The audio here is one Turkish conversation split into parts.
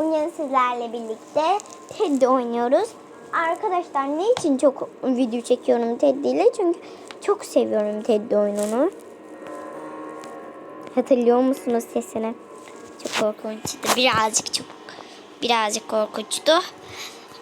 Bugün sizlerle birlikte Teddy oynuyoruz. Arkadaşlar ne için çok video çekiyorum Teddy ile? Çünkü çok seviyorum Teddy oyununu. Hatırlıyor musunuz sesini? Çok korkunçtu. Birazcık çok birazcık korkunçtu.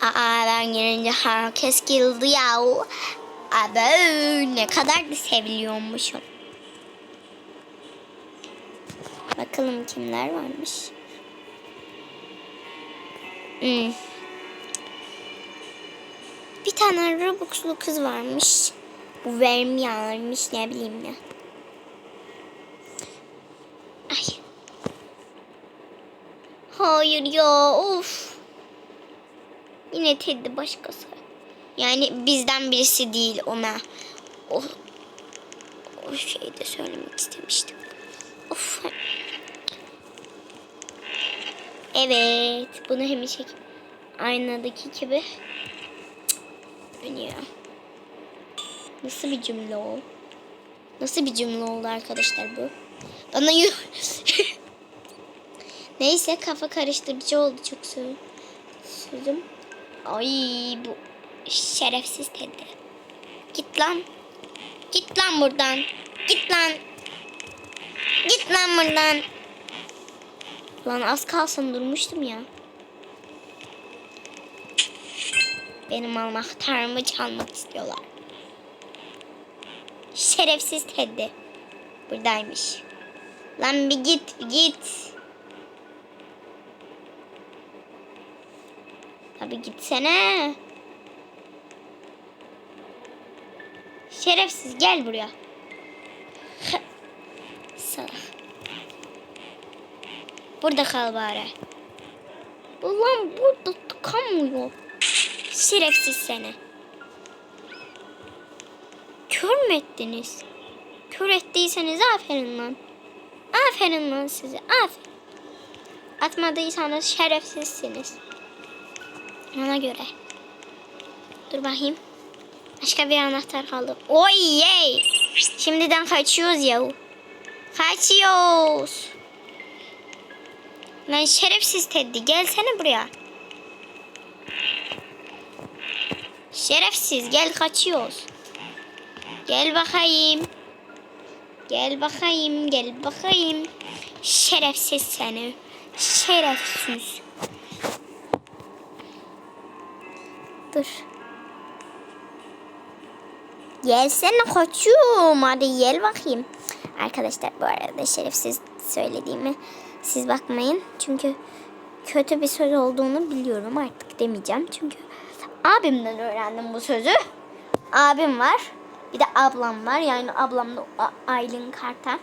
Aa ben gelince herkes güldü ya. Abi ne kadar da seviliyormuşum. Bakalım kimler varmış. Bir tane Robux'lu kız varmış. Bu vermiyormuş ne bileyim ya. Ay. Hayır ya of. Yine Teddy başkası. Yani bizden birisi değil ona. O, o şeyi de söylemek istemiştim. Of. Evet. Bunu hemen çek. Aynadaki gibi. Ya. Nasıl bir cümle o? Nasıl bir cümle oldu arkadaşlar bu? Bana yu... Neyse kafa karıştırıcı oldu çok sö- sözüm. Ay bu şerefsiz Teddy. Git lan. Git lan buradan. Git lan. Git lan buradan. Lan az kalsın durmuştum ya. Benim anahtarımı çalmak istiyorlar. Şerefsiz Teddy. Buradaymış. Lan bir git bir git. Abi gitsene. Şerefsiz gel buraya. Salak. Burada kal bari. Ulan burada tıkanmıyor. Şerefsiz seni. Kör mü ettiniz? Kör ettiyseniz aferin lan. Aferin lan size. Aferin. Atmadıysanız şerefsizsiniz. Ona göre. Dur bakayım. Başka bir anahtar kaldı. Oy yey. Şimdiden kaçıyoruz ya. Kaçıyoruz. Lan şerefsiz Teddy gelsene buraya. Şerefsiz gel kaçıyoruz. Gel bakayım. Gel bakayım gel bakayım. Şerefsiz seni. Şerefsiz. Dur. Gelsene kaçıyorum. Hadi gel bakayım. Arkadaşlar bu arada şerefsiz söylediğimi siz bakmayın. Çünkü kötü bir söz olduğunu biliyorum artık demeyeceğim. Çünkü abimden öğrendim bu sözü. Abim var. Bir de ablam var. Yani ablam da Aylin Karta.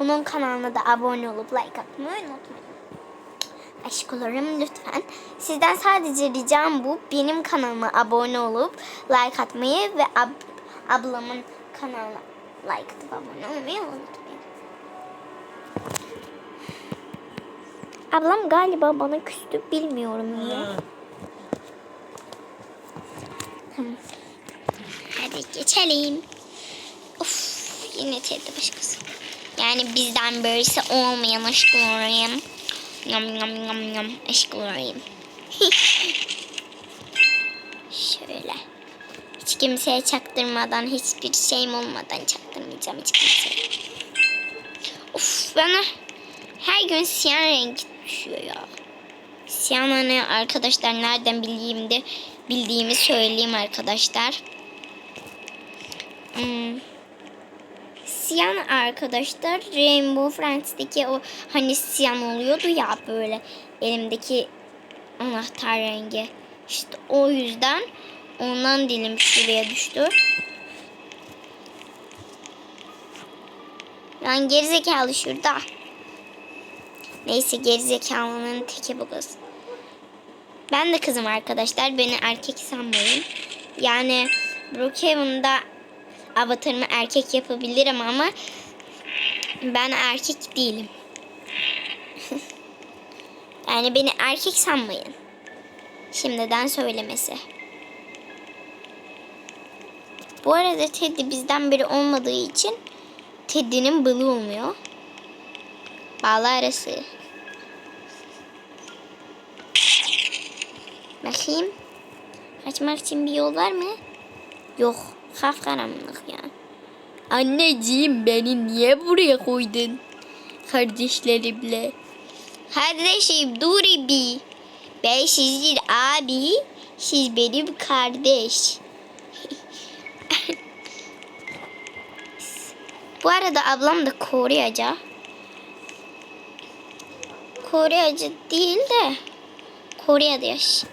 Onun kanalına da abone olup like atmayı unutmayın. Aşk olurum lütfen. Sizden sadece ricam bu. Benim kanalıma abone olup like atmayı ve ab- ablamın kanalına like atıp abone olmayı unutmayın. Ablam galiba bana küstü bilmiyorum niye. Hadi geçelim. Of yine Teddy başkası. Yani bizden birisi olmayan aşk olayım. Yam yam yam yam aşk olayım. Şöyle. Hiç kimseye çaktırmadan, hiçbir şeyim olmadan çaktırmayacağım hiç kimseye. Of bana her gün siyah renk düşüyor ya. Siyah ne arkadaşlar nereden bileyim de bildiğimi söyleyeyim arkadaşlar. Hmm. Siyan arkadaşlar Rainbow Friends'teki o hani siyan oluyordu ya böyle elimdeki anahtar rengi. İşte o yüzden ondan dilim şuraya düştü. Lan gerizekalı şurada. Neyse gerizekalının teki bu kız. Ben de kızım arkadaşlar. Beni erkek sanmayın. Yani Brookhaven'da avatarımı erkek yapabilirim ama ben erkek değilim. yani beni erkek sanmayın. Şimdiden söylemesi. Bu arada Teddy bizden biri olmadığı için Teddy'nin bılı olmuyor. Bağlı arası. Bakayım. Kaçmak için bir yol var mı? Yok. Kapkaranlık ya. Anneciğim beni niye buraya koydun? Kardeşlerimle. Kardeşim dur bir. Ben sizin abi, siz benim kardeş. Bu arada ablam da Koreyacı. Koreyacı değil de Kore'de yaş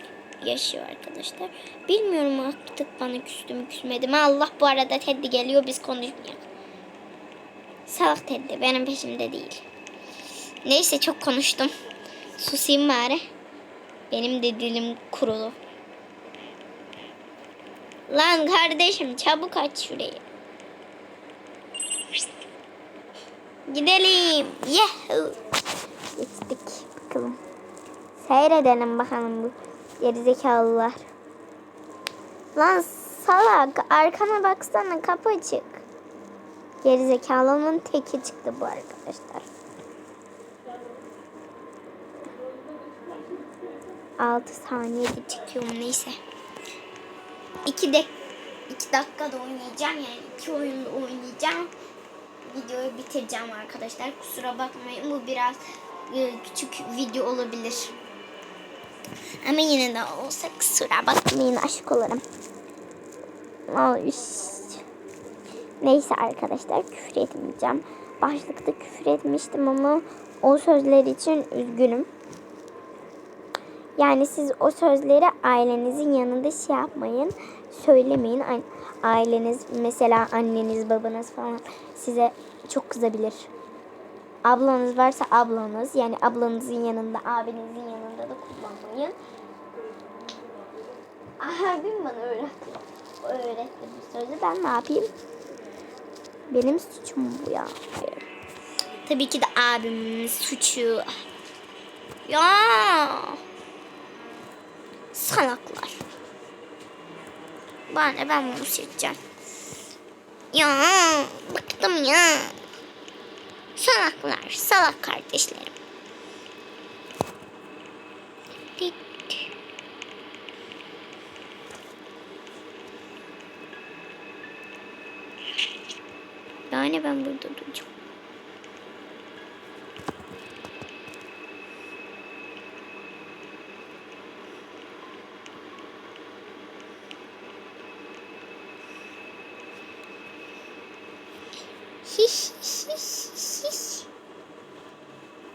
yaşıyor arkadaşlar. Bilmiyorum artık bana küstü mü küsmedi mi. Allah bu arada Teddy geliyor biz konuşmayalım. Salak Teddy benim peşimde değil. Neyse çok konuştum. Susayım bari. Benim de dilim kurulu. Lan kardeşim çabuk aç şurayı. Gidelim. Yahoo. Geçtik bakalım. Seyredelim bakalım bu gerizekalılar. Lan salak arkana baksana kapı açık. Gerizekalının teki çıktı bu arkadaşlar. 6 saniyede çıkıyorum neyse. 2 de 2 dakikada oynayacağım yani 2 oyunda oynayacağım. Videoyu bitireceğim arkadaşlar. Kusura bakmayın bu biraz e, küçük video olabilir. Ama yine de olsa kusura bakmayın aşk olurum. Neyse arkadaşlar küfür etmeyeceğim. Başlıkta küfür etmiştim ama o sözler için üzgünüm. Yani siz o sözleri ailenizin yanında şey yapmayın. Söylemeyin. Aileniz mesela anneniz babanız falan size çok kızabilir. Ablanız varsa ablanız yani ablanızın yanında abinizin yanında da kullanmayın. Abim bana öğretti. Öğretti bu sözü. Ben ne yapayım? Benim suçum bu ya. Hayır. Tabii ki de abimin suçu. Ya. Salaklar. Ben de ben bunu seçeceğim. Ya bıktım ya. Salaklar, salak kardeşlerim. Yani ben burada duracağım. Hiş hiş hiş hiş.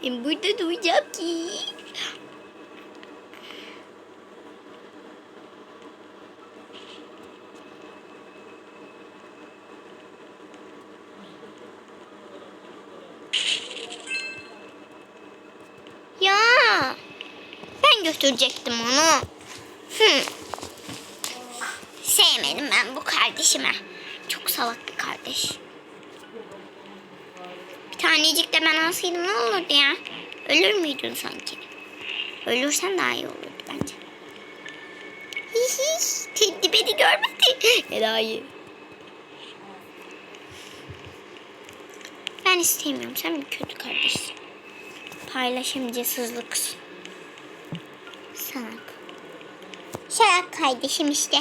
Ben burada duracağım ki. Ya ben götürecektim onu. Hı. Sevmedim ben bu kardeşime. Çok salak bir kardeş. Tanecik de ben alsaydım ne olurdu ya? Ölür müydün sanki? Ölürsen daha iyi olurdu bence. Hihi, Teddy beni görmedi. Enayi. Ben istemiyorum. Sen bir kötü kardeşsin. Paylaşımcısızlıksın. Salak. Salak kardeşim işte.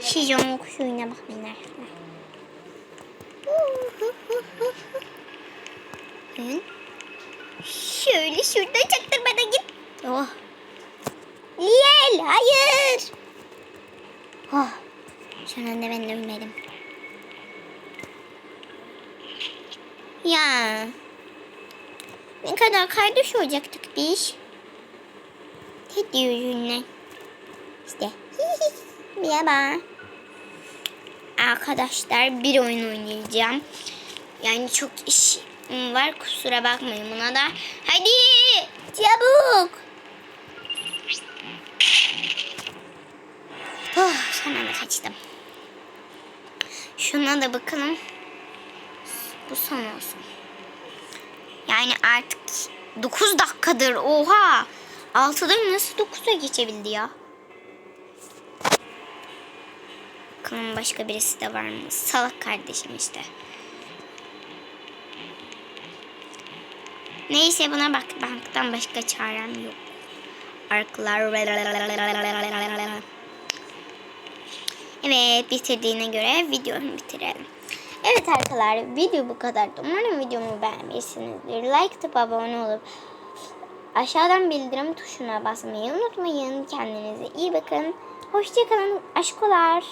Siz onun kuşuyuna bakmayın arkadaşlar. Hı? Şöyle şuradan çaktırmadan git. Oh. Liyel hayır. Oh. Şu anda ben ölmedim. Ya. Ne kadar kardeş olacaktık biz. Tek yüzünden. İşte. Merhaba. Arkadaşlar bir oyun oynayacağım. Yani çok iş var kusura bakmayın buna da. Hadi çabuk. Oh, sana da kaçtım. Şuna da bakalım. Bu son olsun. Yani artık 9 dakikadır. Oha. 6'da nasıl 9'a geçebildi ya? Bakalım başka birisi de var mı? Salak kardeşim işte. Neyse buna bak. Banktan başka çarem yok. arkalar. Evet bitirdiğine göre videomu bitirelim. Evet arkadaşlar video bu kadardı. Umarım videomu beğenmişsinizdir. Like atıp abone olup aşağıdan bildirim tuşuna basmayı unutmayın. Kendinize iyi bakın. Hoşçakalın aşkolar.